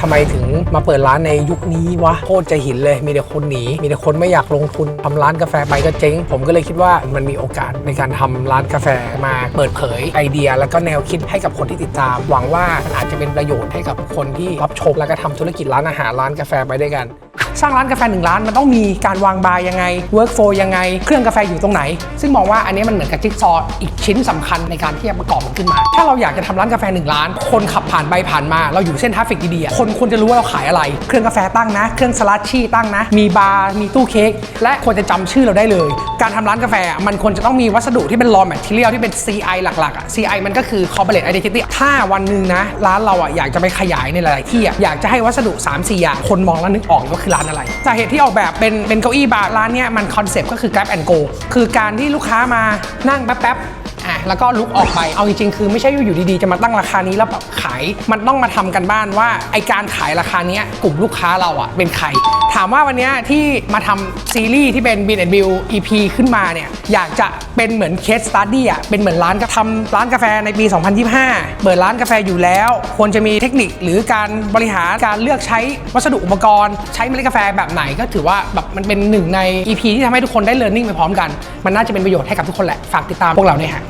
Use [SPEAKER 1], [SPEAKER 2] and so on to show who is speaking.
[SPEAKER 1] ทำไมถึงมาเปิดร้านในยุคนี้วะโคตรจะหินเลย มีแต่คนหนี มีแต่คนไม่อยากลงทุนทำร้านกาแฟไปก็เจ๊ง ผมก็เลยคิดว่ามันมีโอกาสในการทำร้านกาแฟมาเปิดเผยไอเดีย แล้วก็แนวคิดให้กับคนที่ติดตาม หวังว่ามันอาจจะเป็นประโยชน์ให้กับคนที่รับชมแล้วก็ทำธุรกิจร้านอาหารร้านกาแฟไปด้วยกัน สร้างร้านกาแฟหนึ่งร้านมันต้องมีการวางบาร์ยังไง work flow ยังไง เครื่องกาแฟอยู่ตรงไหน ซึ่งมองว่าอันนี้มันเหมือนกับจิ๊กซอว์อีกชิ้นสำคัญในการที่จะประกอบมันขึ้นมา ถ้าเราอยากจะทำร้านกาแฟหนึ่งร้าน คนขับผ่านไปผ่านมา เราอยู่เส้นทราฟฟิกดีๆคนควรจะรู้ว่าเราขายอะไร เครื่องกาแฟตั้งนะ เครื่องสลัดชี่ตั้งนะ มีบาร์มีตู้เค้กและควรจะจำชื่อเราได้เลย การทำร้านกาแฟมันควรจะต้องมีวัสดุที่เป็น raw material ที่เป็น CI หลักๆอะ CI มันก็คือ corporate identity ถ้าวันหนึ่งนะร้านเราอะอยากจะไปขยายในหลายๆที่อะอยากจะให้วัสดุ3 4อย่างคนมองแล้วนึกออกว่าคือร้านอะไรสาเหตุที่ออกแบบเป็นเป็นเก้าอี้บาร์ร้านเนี้ยมันคอนเซปต์ก็คือ grab and go คือการที่ลูกค้ามานั่งแป๊บๆ แล้วก็ลุกออกไปเอาจริงๆคือไม่ใช่อยู่ดีๆจะมาตั้งราคานี้แล้วแบบขายมันต้องมาทำกันบ้านว่าไอการขายราคานี้กลุ่มลูกค้าเราอะเป็นใคร ถามว่าวันนี้ที่มาทำซีรีส์ที่เป็น b n b EP ขึ้นมาเนี่ยอยากจะเป็นเหมือนเคสสตัดดี้อะเป็นเหมือนร้านกรทำร้านกาแฟในปี 2025 เปิดร้านกาแฟอยู่แล้ว ควรจะมีเทคนิคหรือการบริหารการเลือกใช้วัสดุอุปกรณ์ ใช้เมล็ดกาแฟแบบไหนก็ถือว่าแบบมันเป็นหนึ่งใน EP ที่ทำให้ทุกคนได้เรียนรู้ไปพร้อมกัน มันน่าจะเป็นประโยชน์ให้กับทุกคนแหละ ฝากติดตามพวกเราเนี่ยฮะ